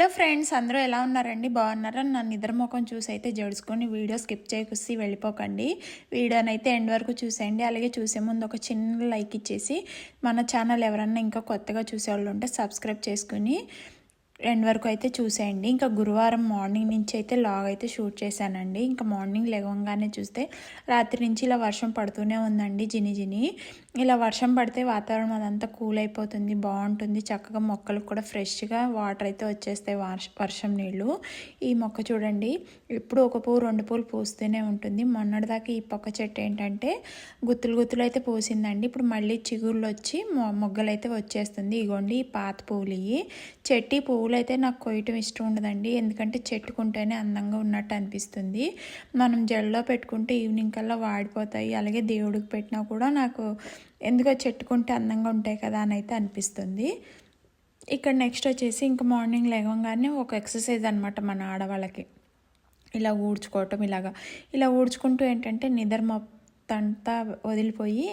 Hello friends అందరూ ఎలా ఉన్నారండి? బాగున్నారా? నా నిద్ర ముఖం చూసి అయితే జడుచుకొని వీడియో స్కిప్ చేయకుసి వెళ్ళిపోకండి. వీడియోనైతే ఎండ్ వరకు చూసేయండి. అలాగే చూసే ముందు ఒక చిన్న లైక్ ఇచ్చేసి మన ఛానల్ ఎవరన్నా ఇంకా కొత్తగా చూసేవాళ్ళు ఉంటే సబ్స్క్రైబ్ చేసుకుని రెండు వరకు అయితే చూసేయండి. ఇంకా గురువారం మార్నింగ్ నుంచి అయితే లాగ్ అయితే షూట్ చేశానండి. ఇంకా మార్నింగ్ లేవంగానే చూస్తే రాత్రి నుంచి ఇలా వర్షం పడుతూనే ఉందండి జిని జిని. ఇలా వర్షం పడితే వాతావరణం అదంతా కూల్ అయిపోతుంది బాగుంటుంది. చక్కగా మొక్కలకు కూడా ఫ్రెష్గా వాటర్ అయితే వచ్చేస్తాయి వర్షం నీళ్ళు ఈ మొక్క చూడండి ఇప్పుడు ఒక పువ్వు రెండు పూలు పూస్తూనే ఉంటుంది. మొన్నటిదాకా ఈ పక్క చెట్టు ఏంటంటే గుత్తులు గుత్తులు అయితే పూసిందండి. ఇప్పుడు మళ్ళీ చిగుళ్ళు వచ్చి మొగ్గలు అయితే వచ్చేస్తుంది. ఇగోండి ఈ పాత పువ్వులు ఇవి చెట్టి పువ్వులు పువ్వులు అయితే నాకు కొయ్యటం ఇష్టం ఉండదండి. ఎందుకంటే చెట్టుకుంటేనే అందంగా ఉన్నట్టు అనిపిస్తుంది. మనం జల్లో పెట్టుకుంటే ఈవినింగ్ కల్లా వాడిపోతాయి. అలాగే దేవుడికి పెట్టినా కూడా నాకు ఎందుకో చెట్టుకుంటే అందంగా ఉంటాయి కదా అని అయితే అనిపిస్తుంది. ఇక్కడ నెక్స్ట్ వచ్చేసి ఇంకా మార్నింగ్ లేవగానే ఒక ఎక్సర్సైజ్ అనమాట మన ఆడవాళ్ళకి. ఇలా ఊడ్చుకోవటం ఇలాగా. ఇలా ఊడ్చుకుంటూ ఏంటంటే నిద్ర అంతా వదిలిపోయి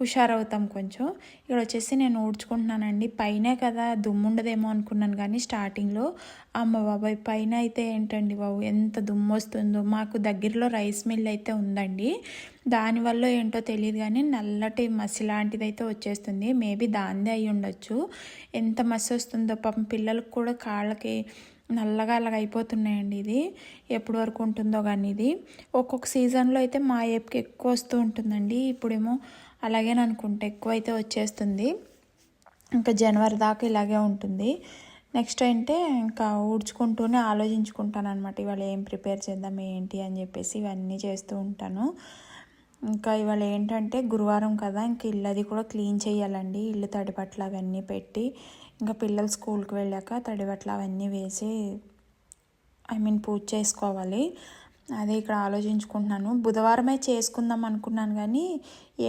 హుషారవుతాం కొంచెం. ఇక్కడ వచ్చేసి నేను ఊడ్చుకుంటున్నానండి. పైనే కదా దుమ్ము ఉండదేమో అనుకున్నాను కానీ స్టార్టింగ్లో అమ్మ బాబాయ్ పైన అయితే ఏంటండి బాబు ఎంత దుమ్ము వస్తుందో. మాకు దగ్గరలో రైస్ మిల్ అయితే ఉందండి. దానివల్ల ఏంటో తెలియదు కానీ నల్లటి మసి లాంటిది అయితే వచ్చేస్తుంది. మేబీ దాందే అయి ఉండొచ్చు ఎంత మసి వస్తుందో పాపం పిల్లలకు కూడా కాళ్ళకి నల్లగా అలాగ అయిపోతున్నాయండి ఇది. ఎప్పటి వరకు ఉంటుందో కానీ ఇది. ఒక్కొక్క సీజన్లో అయితే మా ఏపుకి ఎక్కువ వస్తూ ఉంటుందండి. ఇప్పుడేమో అలాగే అనుకుంటే ఎక్కువ అయితే వచ్చేస్తుంది. ఇంకా జనవరి దాకా ఇలాగే ఉంటుంది. నెక్స్ట్ అంటే ఇంకా ఊడ్చుకుంటూనే ఆలోచించుకుంటాను అనమాట ఇవాళ ఏం ప్రిపేర్ చేద్దాం ఏంటి అని చెప్పేసి ఇవన్నీ చేస్తూ ఉంటాను. ఇంకా ఇవాళ ఏంటంటే గురువారం కదా ఇంక ఇల్లు అది కూడా క్లీన్ చేయాలండి. ఇల్లు తడిపట్లు అవన్నీ పెట్టి ఇంకా పిల్లలు స్కూల్కి వెళ్ళాక తడిబట్టలు అవన్నీ వేసి ఐ మీన్ పూజ చేసుకోవాలి. అదే ఇక్కడ ఆలోచించుకుంటున్నాను. బుధవారమే చేసుకుందాం అనుకున్నాను కానీ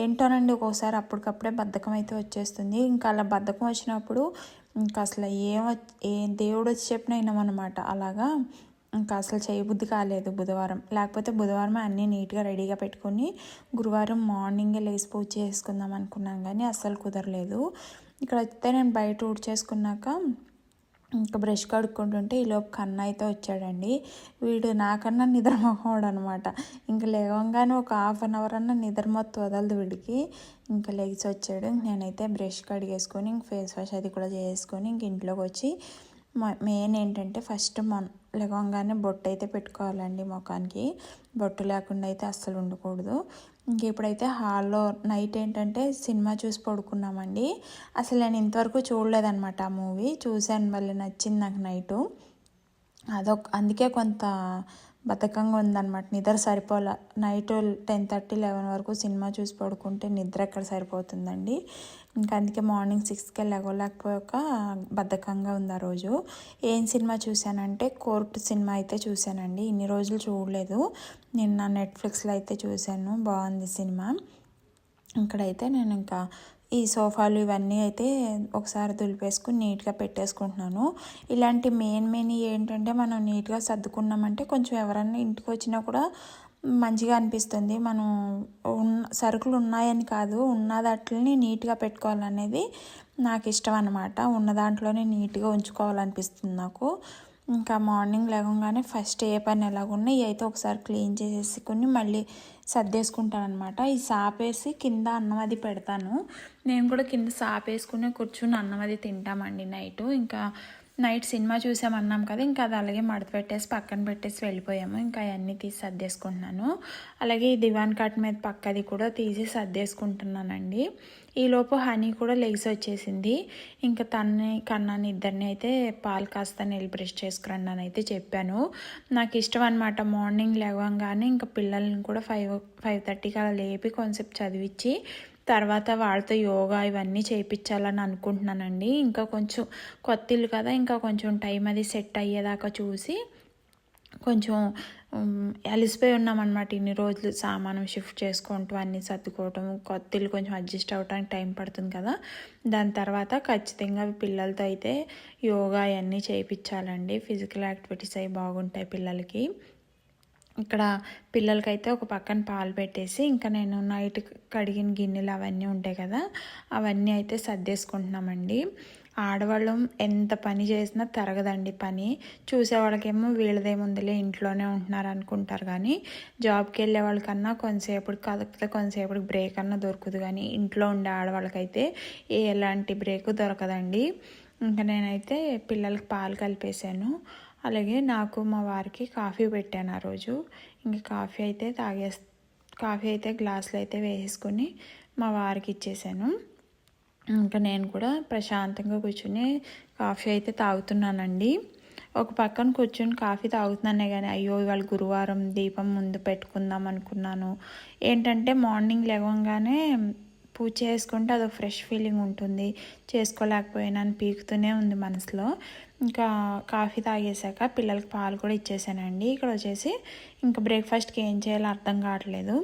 ఏంటోనండి ఒక్కోసారి అప్పటికప్పుడే బద్ధకం అయితే వచ్చేస్తుంది. ఇంకా అలా బద్ధకం వచ్చినప్పుడు ఇంకా అసలు ఏం ఏ దేవుడు వచ్చి చెప్పిన వినమన్నమాట అలాగా ఇంకా అసలు చేయబుద్ధి కాలేదు బుధవారం. లేకపోతే బుధవారం అన్నీ నీట్గా రెడీగా పెట్టుకొని గురువారం మార్నింగే లేచి పూజ చేసుకుందాం అనుకున్నాం కానీ అస్సలు కుదరలేదు. ఇక్కడ అయితే నేను బయట ఊడ్ చేసుకున్నాక ఇంకా బ్రష్ కడుక్కుంటుంటే ఈలోపు కన్న అయితే వచ్చాడండి. వీడు నాకన్నా నిద్రమోహోడు అనమాట ఇంకా లేవంగానే ఒక హాఫ్ అన్ అవర్ అన్న నిద్ర మొత్తం వదలదు వీడికి. ఇంకా లెగిసి వచ్చాడు. నేనైతే బ్రష్ కడిగేసుకొని ఇంక ఫేస్ వాష్ అది కూడా చేసుకొని ఇంక ఇంట్లోకి వచ్చి మెయిన్ ఏంటంటే ఫస్ట్ మన లెగంగానే బొట్టు అయితే పెట్టుకోవాలండి ముఖానికి. బొట్టు లేకుండా అయితే అస్సలు ఉండకూడదు. ఇంక ఇప్పుడైతే హాల్లో నైట్ ఏంటంటే సినిమా చూసి పడుకున్నామండి. అసలు నేను ఇంతవరకు చూడలేదనమాట ఆ మూవీ. చూశాను మళ్ళీ నచ్చింది నాకు నైటు. అదొక అందుకే కొంత బతకంగా ఉందన్నమాట. నిద్ర సరిపోలే నైట్ టెన్ థర్టీ లెవెన్ వరకు సినిమా చూసి పడుకుంటే నిద్ర ఎక్కడ సరిపోతుందండి? ఇంకా అందుకే మార్నింగ్ సిక్స్కి లేకపోయాక బద్ధకంగా ఉంది ఆ రోజు. ఏం సినిమా చూశానంటే కోర్టు సినిమా అయితే చూశానండి. ఇన్ని రోజులు చూడలేదు. నిన్న నెట్ఫ్లిక్స్లో అయితే చూశాను. బాగుంది సినిమా. ఇక్కడైతే నేను ఇంకా ఈ సోఫాలు ఇవన్నీ అయితే ఒకసారి దులిపేసుకుని నీట్గా పెట్టేసుకుంటున్నాను. ఇలాంటి మెయిన్ మెయిన్ ఏంటంటే మనం నీట్గా సర్దుకున్నామంటే కొంచెం ఎవరన్నా ఇంటికి వచ్చినా కూడా మంచిగా అనిపిస్తుంది. మనం ఉన్న సరుకులు ఉన్నాయని కాదు ఉన్న దాంట్లోనే నీట్గా పెట్టుకోవాలనేది నాకు ఇష్టం అనమాట ఉన్న దాంట్లోనే నీట్గా ఉంచుకోవాలనిపిస్తుంది నాకు. ఇంకా మార్నింగ్ లేవగానే ఫస్ట్ ఏ పని ఎలాగున్నా అయితే ఒకసారి క్లీన్ చేసేసుకుని మళ్ళీ సర్దేసుకుంటాను అనమాట ఈ సాపేసి కింద అన్నం అది పెడతాను. నేను కూడా కింద సాపేసుకుని కూర్చుని అన్నం అది తింటామండి నైట్. ఇంకా నైట్ సినిమా చూసామన్నాం కదా ఇంకా అది అలాగే మడత పెట్టేసి పక్కన పెట్టేసి వెళ్ళిపోయాము. ఇంకా అవన్నీ తీసి సర్దేసుకుంటున్నాను. అలాగే ఈ దివాన్ కట్ మీద పక్కది కూడా తీసి సర్దేసుకుంటున్నానండి. ఈలోపు హనీ కూడా లెగ్స్ వచ్చేసింది. ఇంకా తన్ని కన్నాను ఇద్దరిని అయితే పాలు కాస్త నీళ్ళు బ్రష్ చేసుకురండి అని అయితే చెప్పాను. నాకు ఇష్టం అనమాట మార్నింగ్ లేవగానే ఇంకా పిల్లల్ని కూడా ఫైవ్ ఫైవ్ థర్టీకి అలా లేపి కొంచెం చదివించి తర్వాత వాళ్ళతో యోగా ఇవన్నీ చేయించాలని అనుకుంటున్నానండి. ఇంకా కొంచెం కొత్త ఇల్లు కదా ఇంకా కొంచెం టైం అది సెట్ అయ్యేదాకా చూసి కొంచెం అలిసిపోయి ఉన్నామన్నమాట ఇన్ని రోజులు సామానం షిఫ్ట్ చేసుకుంటూ అన్నీ సర్దుకోవటం కొత్త ఇల్లు కొంచెం అడ్జస్ట్ అవ్వడానికి టైం పడుతుంది కదా. దాని తర్వాత ఖచ్చితంగా పిల్లలతో అయితే యోగా అవన్నీ చేయించాలండి ఫిజికల్ యాక్టివిటీస్ అవి బాగుంటాయి పిల్లలకి. ఇక్కడ పిల్లలకైతే ఒక పక్కన పాలు పెట్టేసి ఇంకా నేను నైట్ కడిగిన గిన్నెలు అవన్నీ ఉంటాయి కదా అవన్నీ అయితే సర్దేసుకుంటున్నామండి. ఆడవాళ్ళం ఎంత పని చేసినా తరగదండి పని. చూసేవాళ్ళకేమో వీళ్ళదేముందిలే ఇంట్లోనే ఉంటున్నారు అనుకుంటారు కానీ జాబ్కి వెళ్ళే వాళ్ళకన్నా కొంతసేపు కదిపితే కొంతసేపటికి బ్రేక్ అన్నా దొరుకుతుంది కానీ ఇంట్లో ఉండే ఆడవాళ్ళకైతే ఎలాంటి బ్రేక్ దొరకదండి. ఇంకా నేనైతే పిల్లలకి పాలు కలిపేశాను. అలాగే నాకు మా వారికి కాఫీ పెట్టాను ఆ రోజు. ఇంకా కాఫీ అయితే తాగే కాఫీ అయితే గ్లాసులు అయితే వేసేసుకొని మా వారికి ఇచ్చేసాను. ఇంకా నేను కూడా ప్రశాంతంగా కూర్చుని కాఫీ అయితే తాగుతున్నానండి. ఒక పక్కన కూర్చొని కాఫీ తాగుతున్నానే కానీ అయ్యో ఇవాళ గురువారం దీపం ముందు పెట్టుకుందాం అనుకున్నాను. ఏంటంటే మార్నింగ్ లేవగానే పూజ చేసుకుంటే అదొక ఫ్రెష్ ఫీలింగ్ ఉంటుంది. చేసుకోలేకపోయినాను పీకుతూనే ఉంది మనసులో. ఇంకా కాఫీ తాగేసాక పిల్లలకి పాలు కూడా ఇచ్చేసానండి. ఇక్కడ వచ్చేసి ఇంకా బ్రేక్ఫాస్ట్కి ఏం చేయాలో అర్థం కావట్లేదు.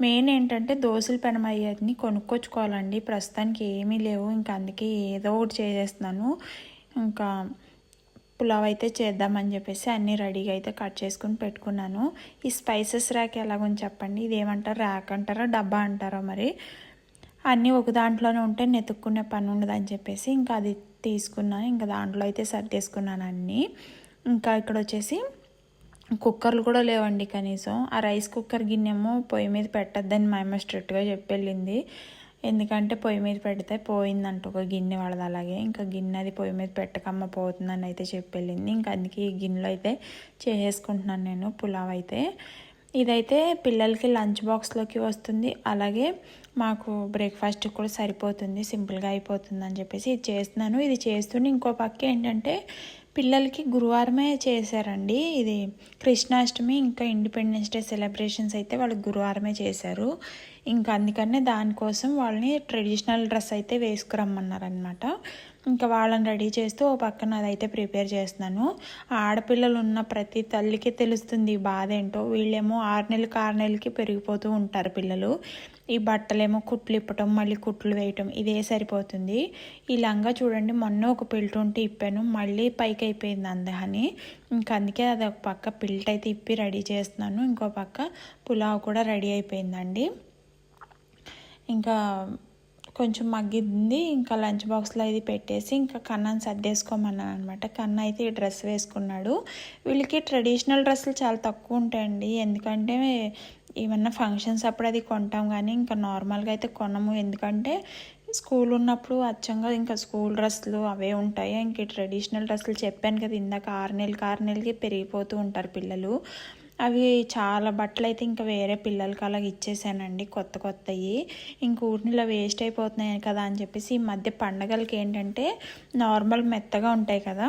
మెయిన్ ఏంటంటే దోశలు పెనమయ్యేది కొనుక్కొచ్చుకోవాలండి. ప్రస్తుతానికి ఏమీ లేవు. ఇంకా అందుకే ఏదో ఒకటి చేసేస్తున్నాను. ఇంకా పులావ్ అయితే చేద్దామని చెప్పేసి అన్నీ రెడీగా అయితే కట్ చేసుకుని పెట్టుకున్నాను. ఈ స్పైసెస్ ర్యాక్ ఎలాగో చెప్పండి. ఇది ఏమంటారు ర్యాక్ అంటారా? డబ్బా అంటారా మరి? అన్నీ ఒక దాంట్లోనే ఉంటే నెతుక్కునే పని ఉండదు అని చెప్పేసి ఇంకా అది తీసుకున్నాను ఇంకా దాంట్లో అయితే సర్దేసుకున్నాను అన్నీ. ఇంకా ఇక్కడ వచ్చేసి కుక్కర్లు కూడా లేవండి కనీసం. ఆ రైస్ కుక్కర్ గిన్నెమో పొయ్యి మీద పెట్టద్దని మా అమ్మ స్ట్రిక్ట్గా చెప్పెళ్ళింది. ఎందుకంటే పొయ్యి మీద పెడితే పోయిందంట ఒక గిన్నె వాళ్ళది అలాగే. ఇంకా గిన్నె అది పొయ్యి మీద పెట్టకమ్మ పోతుందని అయితే చెప్పెళ్ళింది. ఇంకా అందుకే ఈ గిన్నెలో అయితే చేసేసుకుంటున్నాను నేను పులావ్ అయితే. ఇదైతే పిల్లలకి లంచ్ బాక్స్లోకి వస్తుంది. అలాగే మాకు బ్రేక్ఫాస్ట్ కూడా సరిపోతుంది. సింపుల్గా అయిపోతుంది అని చెప్పేసి ఇది చేస్తున్నాను. ఇది చేస్తుంటే ఇంకో పక్క ఏంటంటే పిల్లలకి గురువారమే చేశారండి. ఇది కృష్ణాష్టమి ఇంకా ఇండిపెండెన్స్ డే సెలబ్రేషన్స్ అయితే వాళ్ళు గురువారమే చేశారు. ఇంకా అందుకనే దానికోసం వాళ్ళని ట్రెడిషనల్ డ్రెస్ అయితే వేసుకురమ్మన్నారనమాట ఇంకా వాళ్ళని రెడీ చేస్తూ ఓ పక్కన అదైతే ప్రిపేర్ చేస్తున్నాను. ఆడపిల్లలు ఉన్న ప్రతి తల్లికి తెలుస్తుంది బాధ ఏంటో. వీళ్ళేమో ఆరు నెలలకి ఆరు నెలలకి పెరిగిపోతూ ఉంటారు పిల్లలు. ఈ బట్టలేమో కుట్లు ఇప్పటం మళ్ళీ కుట్లు వేయటం ఇదే సరిపోతుంది. ఈ లంగా చూడండి మొన్న ఒక పిల్ట్ ఉంటే ఇప్పాను మళ్ళీ పైకి అయిపోయింది అందహని. ఇంకా అందుకే అది ఒక పక్క పిల్ట్ అయితే ఇప్పి రెడీ చేస్తున్నాను. ఇంకో పక్క పులావ్ కూడా రెడీ అయిపోయిందండి. ఇంకా కొంచెం మగ్గింది. ఇంకా లంచ్ బాక్స్లో ఇది పెట్టేసి ఇంకా కన్నాను సర్దేసుకోమన్నాను అనమాట కన్న అయితే ఈ డ్రెస్ వేసుకున్నాడు. వీళ్ళకి ట్రెడిషనల్ డ్రెస్సులు చాలా తక్కువ ఉంటాయండి. ఎందుకంటే ఏమన్నా ఫంక్షన్స్ అప్పుడు అది కొంటాం కానీ ఇంకా నార్మల్గా అయితే కొనము. ఎందుకంటే స్కూల్ ఉన్నప్పుడు అచ్చంగా ఇంకా స్కూల్ డ్రెస్సులు అవే ఉంటాయి. ఇంక ట్రెడిషనల్ డ్రెస్సులు చెప్పాను కదా ఇందాక ఆరు నెలలకి ఆరు నెలలకి పెరిగిపోతూ ఉంటారు పిల్లలు. అవి చాలా బట్టలు అయితే ఇంకా వేరే పిల్లలకి అలా ఇచ్చేసానండి కొత్త కొత్తవి ఇంక ఊరినిలా వేస్ట్ అయిపోతున్నాయి కదా అని చెప్పేసి ఈ మధ్య పండగలకి ఏంటంటే నార్మల్ మెత్తగా ఉంటాయి కదా.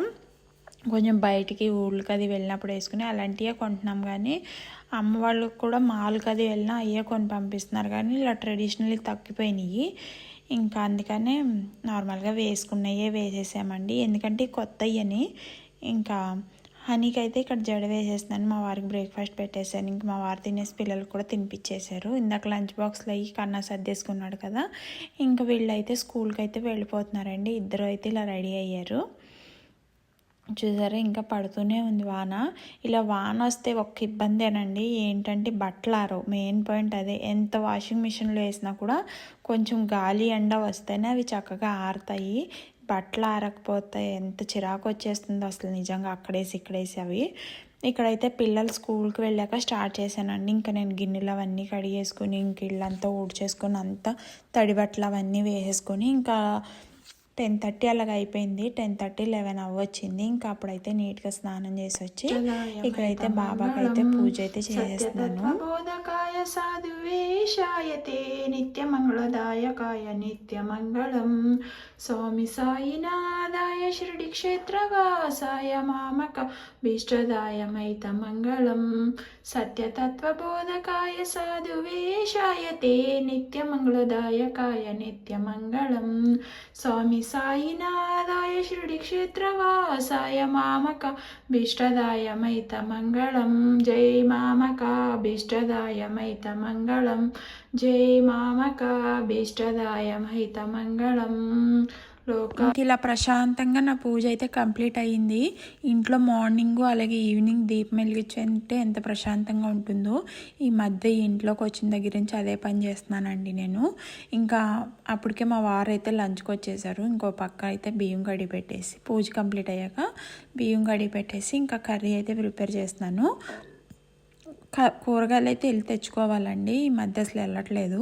కొంచెం బయటికి ఊళ్ళకి అది వెళ్ళినప్పుడు వేసుకుని అలాంటివే కొంటున్నాం కానీ అమ్మ వాళ్ళకి కూడా మాల్కి అది వెళ్ళినా అయ్యే కొని పంపిస్తున్నారు కానీ ఇలా ట్రెడిషనల్ తగ్గిపోయినాయి. ఇంకా అందుకనే నార్మల్గా వేసుకున్నయే వేసేసామండి. ఎందుకంటే కొత్త అని. ఇంకా హనీకి అయితే ఇక్కడ జడ వేసేస్తున్నాను. మా వారికి బ్రేక్ఫాస్ట్ పెట్టేశాను. ఇంక మా వారు తినేసి పిల్లలు కూడా తినిపించేశారు. ఇందాక లంచ్ బాక్స్లో అయ్యి కన్నా సర్దేసుకున్నాడు కదా. ఇంకా వీళ్ళైతే స్కూల్కి అయితే వెళ్ళిపోతున్నారండి. ఇద్దరు అయితే ఇలా రెడీ అయ్యారు. చూసారా? ఇంకా పడుతూనే ఉంది వాన. ఇలా వాన వస్తే ఒక్క ఇబ్బందేనండి. ఏంటంటే బట్టలు మెయిన్ పాయింట్ అదే. ఎంత వాషింగ్ మిషన్లో వేసినా కూడా కొంచెం గాలి ఎండ వస్తేనే అవి చక్కగా ఆరుతాయి. బట్టలు ఆరకపోతే ఎంత చిరాకు వచ్చేస్తుందో అసలు నిజంగా అక్కడేసి ఇక్కడేసి అవి. ఇక్కడైతే పిల్లలు స్కూల్కి వెళ్ళాక స్టార్ట్ చేశానండి. ఇంకా నేను గిన్నెలు అవన్నీ కడిగేసుకుని ఇంక ఇళ్ళంతా ఊడ్చేసుకొని అంతా తడి బట్టలు అవన్నీ వేసేసుకొని ఇంకా టెన్ థర్టీ అలాగ అయిపోయింది. టెన్ థర్టీ లెవెన్ అవ్వచ్చింది. ఇంకా అప్పుడైతే నీట్గా స్నానం చేసి వచ్చి ఇక్కడైతే బాబాకి అయితే పూజ అయితే చేసేస్తున్నాను. బోధకాయ సాధువేషాయతే నిత్యమంగళదాయకాయ నిత్యమంగళం. స్వామి సాయినాదాయ షిరిడి క్షేత్రవాసాయ మామక భీష్టదాయమైత మంగళం. సత్యతత్వబోధకాయ సాధువేషాయతే నిత్యమంగళదాయకాయ నిత్యమంగళం. స్వామి సాయినాథాయ క్షేత్రవాసాయ మామక భీష్టదాయమైత మంగళం జై మామక భీష్టదాయమైత మంగళం జై మామక భీష్టదాయమైత మంగళం ఇలా ప్రశాంతంగా నా పూజ అయితే కంప్లీట్ అయ్యింది. ఇంట్లో మార్నింగ్ అలాగే ఈవినింగ్ దీపం వెలిగించంటే ఎంత ప్రశాంతంగా ఉంటుందో. ఈ మధ్య ఇంట్లోకి వచ్చిన దగ్గర నుంచి అదే పని చేస్తున్నానండి నేను. ఇంకా అప్పటికే మా వారు అయితే లంచ్కి వచ్చేసారు. ఇంకో పక్క అయితే బియ్యం కడిగి పెట్టేసి పూజ కంప్లీట్ అయ్యాక బియ్యం కడిగి పెట్టేసి ఇంకా కర్రీ అయితే ప్రిపేర్ చేస్తున్నాను. కూరగాయలు అయితే వెళ్ళి తెచ్చుకోవాలండి. ఈ మధ్య అసలు వెళ్ళట్లేదు.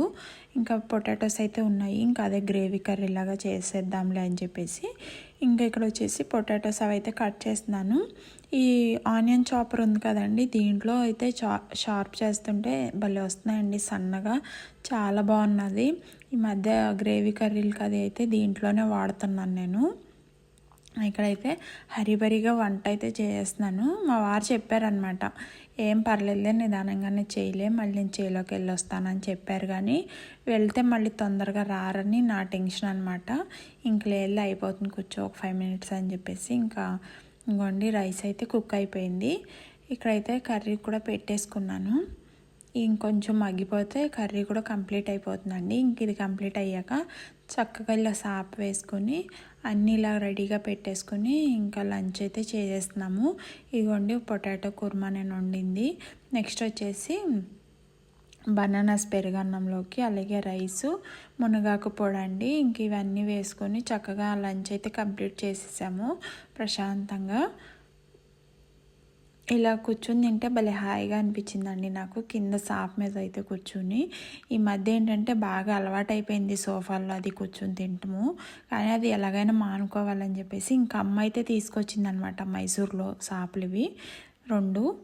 ఇంకా పొటాటోస్ అయితే ఉన్నాయి. ఇంకా అదే గ్రేవీ కర్రీ లాగా చేసేద్దాంలే అని చెప్పేసి ఇంకా ఇక్కడ వచ్చేసి పొటాటోస్ అవి అయితే కట్ చేస్తున్నాను. ఈ ఆనియన్ చాపర్ ఉంది కదండి దీంట్లో అయితే చా షార్ప్ చేస్తుంటే భలే వస్తున్నాయండి సన్నగా. చాలా బాగున్నది. ఈ మధ్య గ్రేవీ కర్రీలకి అది అయితే దీంట్లోనే వాడుతున్నాను నేను. ఇక్కడైతే హరిబరిగా వంట అయితే చేస్తున్నాను. మా వారు చెప్పారనమాట ఏం పర్లేదులే నిదానంగానే చేయలే మళ్ళీ నేను చేలోకి వెళ్ళి వస్తానని చెప్పారు కానీ వెళ్తే మళ్ళీ తొందరగా రారని నా టెన్షన్ అనమాట ఇంక వెళ్ళి అయిపోతుంది కూర్చో ఒక ఫైవ్ మినిట్స్ అని చెప్పేసి ఇంకా ఇంకోండి రైస్ అయితే కుక్ అయిపోయింది. ఇక్కడైతే కర్రీ కూడా పెట్టేసుకున్నాను. ఇంకొంచెం మగ్గిపోతే కర్రీ కూడా కంప్లీట్ అయిపోతుందండి. ఇంక ఇది కంప్లీట్ అయ్యాక చక్కగా ఇలా సాప్ వేసుకొని అన్నీ ఇలా రెడీగా పెట్టేసుకొని ఇంకా లంచ్ అయితే చేసేస్తున్నాము. ఇదిగోండి పొటాటో కుర్మా నేను వండింది. నెక్స్ట్ వచ్చేసి బనానాస్ పెరుగన్నంలోకి అలాగే రైసు మునగాకు పొడి అండి. ఇంక ఇవన్నీ వేసుకొని చక్కగా లంచ్ అయితే కంప్లీట్ చేసేసాము ప్రశాంతంగా. ఇలా కూర్చొని తింటే భలే హాయిగా అనిపించిందండి నాకు. కింద సాఫ్ మీద అయితే కూర్చుని. ఈ మధ్య ఏంటంటే బాగా అలవాటైపోయింది సోఫాల్లో అది కూర్చొని తింటాము. కానీ అది ఎలాగైనా మానుకోవాలని చెప్పేసి ఇంకా అమ్మ అయితే తీసుకొచ్చింది అనమాట మైసూర్లో సాపులు ఇవి. రెండు.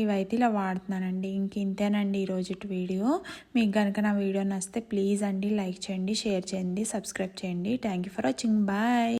ఇవైతే ఇలా వాడుతున్నానండి. ఇంక ఇంతేనండి ఈరోజు వీడియో. మీకు కనుక నా వీడియో నచ్చితే ప్లీజ్ అండి లైక్ చేయండి షేర్ చేయండి సబ్స్క్రైబ్ చేయండి. Thank you for watching. Bye.